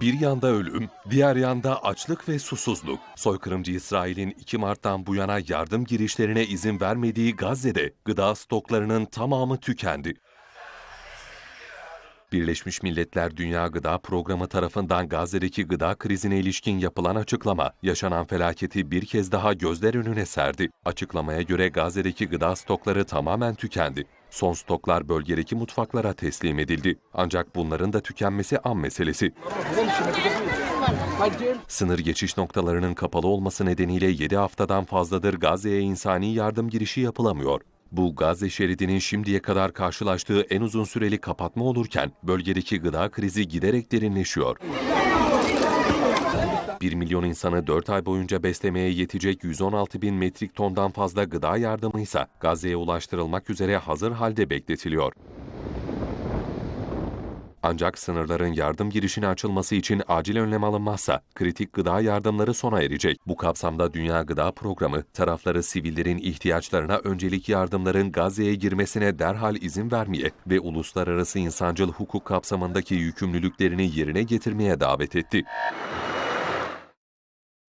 Bir yanda ölüm, diğer yanda açlık ve susuzluk. Soykırımcı İsrail'in 2 Mart'tan bu yana yardım girişlerine izin vermediği Gazze'de gıda stoklarının tamamı tükendi. Birleşmiş Milletler Dünya Gıda Programı tarafından Gazze'deki gıda krizine ilişkin yapılan açıklama, yaşanan felaketi bir kez daha gözler önüne serdi. Açıklamaya göre Gazze'deki gıda stokları tamamen tükendi. Son stoklar bölgedeki mutfaklara teslim edildi. Ancak bunların da tükenmesi an meselesi. Sınır geçiş noktalarının kapalı olması nedeniyle 7 haftadan fazladır Gazze'ye insani yardım girişi yapılamıyor. Bu Gazze şeridinin şimdiye kadar karşılaştığı en uzun süreli kapatma olurken bölgedeki gıda krizi giderek derinleşiyor. 1 milyon insanı 4 ay boyunca beslemeye yetecek 116 bin metrik tondan fazla gıda yardımı ise Gazze'ye ulaştırılmak üzere hazır halde bekletiliyor. Ancak sınırların yardım girişine açılması için acil önlem alınmazsa kritik gıda yardımları sona erecek. Bu kapsamda Dünya Gıda Programı tarafları sivillerin ihtiyaçlarına öncelik yardımların Gazze'ye girmesine derhal izin vermeye ve uluslararası insancıl hukuk kapsamındaki yükümlülüklerini yerine getirmeye davet etti.